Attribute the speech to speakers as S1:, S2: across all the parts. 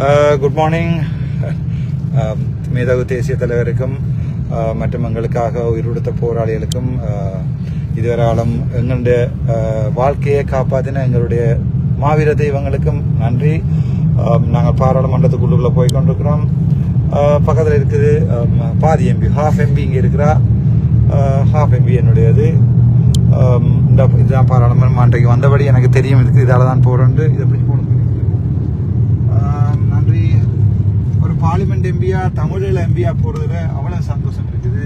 S1: Uh, good morning um, மேதகு தேசிய தலைவருக்கும் uh, மற்றும் எங்களுக்காக உயிர் போராளிகளுக்கும் uh, அஹ், இதுவரையாலும் எங்களுடைய வாழ்க்கையை காப்பாற்றின எங்களுடைய மாவீர தெய்வங்களுக்கும் நன்றி. Um, நாங்கள் பாராளுமன்றத்துக்குள்ளுக்குள்ள போய் கொண்டிருக்கிறோம். பக்கத்தில் இருக்குது um, பாதி எம்பி ஹாஃப் எம்பி இங்கே இருக்கிறா. ஹாஃப் எம்பி என்னுடையது. இந்த இதுதான் பாராளுமன்றம். அன்றைக்கு வந்தபடி எனக்கு தெரியும் இருக்குது இதால் தான் போகிறோன்ட்டு இதை பிடிச்சி போகணும் ஆம், நன்றி ஒரு பார்லிமெண்ட் எம்பியா தமிழில் எம்பியா போகிறதுல அவ்வளோ சந்தோஷம் இருக்குது.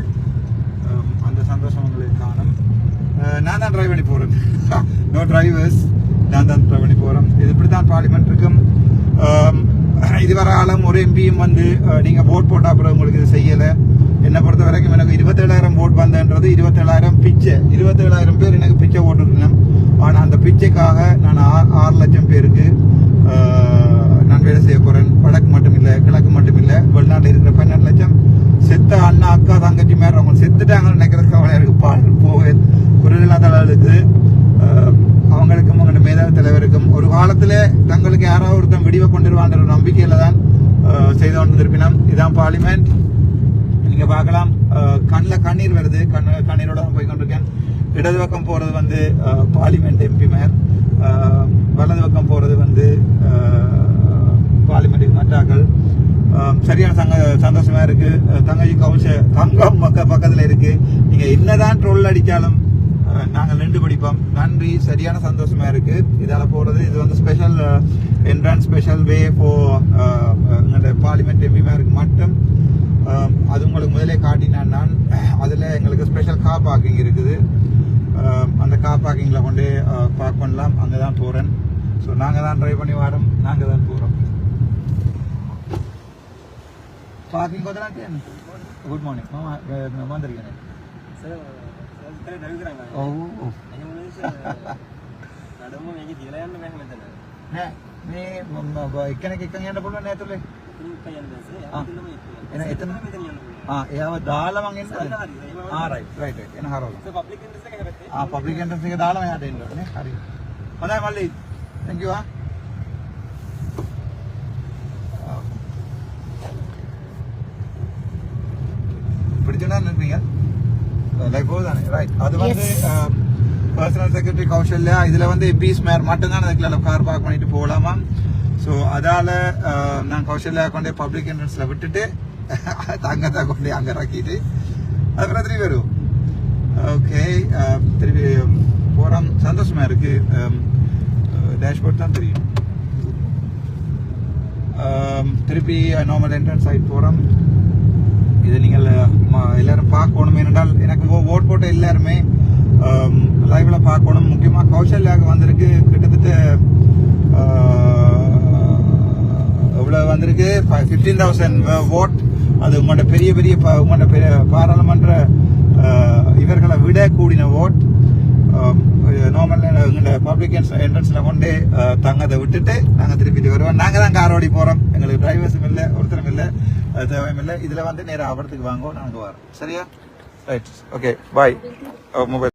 S1: அந்த சந்தோஷம் உங்களுக்கு காணும். நான் தான் டிரைவ் பண்ணி போகிறேன் நோ டிரைவர்ஸ் நான் தான் டிரைவ் பண்ணி போகிறேன் இது இப்படி தான் பார்லிமெண்ட் இருக்கும் இதுவரை ஆளும் ஒரு எம்பியும் வந்து நீங்கள் போட் போட்டால் அப்புறம் உங்களுக்கு இது செய்யலை. என்னை பொறுத்த வரைக்கும் எனக்கு இருபத்தேழாயிரம் போட் வந்தன்றது இருபத்தேழாயிரம் பிச்சை. இருபத்தேழாயிரம் பேர் எனக்கு பிச்சை போட்டுருக்கணும். ஆனால் அந்த பிச்சைக்காக நான் ஆ- ஆறு லட்சம் பேருக்கு ஆஹ், நான் வேலை செய்ய போறேன் வடக்கு மட்டும் இல்லை கிழக்கு மட்டும் இல்லை வெளிநாட்டில் இருக்கிற பன்னெண்டு லட்சம் செத்த அண்ணா அக்கா தங்கச்சி மேல அவங்க செத்துட்டாங்கன்னு நினைக்கிற கவலை இருக்கு. பாடல் போக ஒரு இல்லாதவர்களுக்கு அவங்களுக்கும் அவங்க மேதாவி தலைவருக்கும் ஒரு காலத்தில் தங்களுக்கு யாராவது ஒருத்தன் விடிவை கொண்டுருவான்ற ஒரு நம்பிக்கையில தான் செய்து கொண்டு திருப்பினோம் இதான் பார்லிமெண்ட் நீங்கள் பார்க்கலாம். கண்ணில் கண்ணீர் வருது. கண் கண்ணீரோட தான் போய் கொண்டிருக்கேன். இடது பக்கம் போகிறது வந்து பார்லிமெண்ட் எம்பி மேயர் வலது பக்கம் போகிறது வந்து சரியான சங்க சந்தோஷமா இருக்கு. அஹ், தங்கச்சி கவுச தங்கம் பக்க பக்கத்துல இருக்கு. நீங்க என்னதான் ட்ரோல் அடிச்சாலும் நாங்கள் நின்று படிப்போம். நன்றி சரியான சந்தோஷமா இருக்கு. இதால போறது இது வந்து ஸ்பெஷல் என்ட்ரன்ஸ் ஸ்பெஷல் வே ஃபோ எங்களுடைய பார்லிமெண்ட் எம்பி மேயருக்கு மட்டும். அது உங்களுக்கு முதலே காட்டினேன் நான் அதில் எங்களுக்கு ஸ்பெஷல் கார் பார்க்கிங் இருக்குது. அந்த கார் பார்க்கிங்கில் கொண்டு பார்க் பண்ணலாம். அங்கே தான் போகிறேன் ஸோ நாங்கள் தான் ட்ரைவ் பண்ணி வரோம். நாங்கள் தான் போகிறோம் පාකින් කොතනක් කියන්නේ? good morning. මම මන්දර කියන්නේ.
S2: සර් සර් ඩ්‍රයිව් කරන්නේ. ඔව්
S1: ඔව්.
S2: එහෙම නෙවෙයි සර්. නඩම මේක තියලා යන්න බෑ මෙතන.
S1: නෑ මේ මම එක්කෙනෙක් එක්කන් යන්න පුළුවන් නෑ ඇතුලේ. එන එතන ආ එයාව දාලා මං එන්න ආ රයිට් රයිට් රයිට් එන හරවලා සර් පබ්ලික් එන්ට්‍රන්ස් එක හැබැයි ආ පබ්ලික් එන්ට්‍රන්ස් එක දාලා මම එහාට එන්න ඕනේ හරි හොඳයි මල්ලි thank you ආ போகுதானே? ரைட் அது வந்து பர்சனல் செக்ரட்டரி கௌசல்யா இதுல வந்து எம்பிஸ் மேர் மட்டும்தான் அதுக்குள்ள கார் பார்க் பண்ணிட்டு போகலாமா? ஸோ அதால நான் கௌசல்யா கொண்டே பப்ளிக் என்ட்ரன்ஸ்ல விட்டுட்டு தங்கத்தை கொண்டே அங்க இறக்கிட்டு அதுக்கப்புறம் திரும்பி வருவோம். ஓகே திரும்பி போறோம். சந்தோஷமா இருக்கு. டேஷ்போர்ட் தான் தெரியும். திருப்பி நார்மல் என்ட்ரன்ஸ் சைட் போறோம். இது நீங்கள் எல்லாரும் பார்க்கணும் ஏனென்றால் எனக்கு ஓ- ஓட் போட்ட எல்லாருமே லைவ்ல பார்க்கணும். முக்கியமாக கௌசல்யாவுக்கு வந்திருக்கு. கிட்டத்தட்ட இவ்வளோ வந்திருக்கு? ஃபிஃப்டீன் தௌசண்ட் ஓட் அது உங்களோட பெரிய பெரிய ப- உங்களோட பெரிய பாராளுமன்ற இவர்களை விட கூடின ஓட் நார்மல் எங்களோட பப்ளிக் என்ட்ரன்ஸில் கொண்டு ஆஹ், தங்கத்தை விட்டுட்டு நாங்கள் திருப்பிட்டு வருவோம். நாங்கள் தான் கார் ஓடி போகிறோம் எங்களுக்கு டிரைவர்ஸும் இல்லை ஒருத்தரும் இல்லை. அது தேவையும் இதுல வந்து நேராக ஆபரத்துக்கு வாங்க நாங்கள் வரோம் சரியா? Right okay bye mobile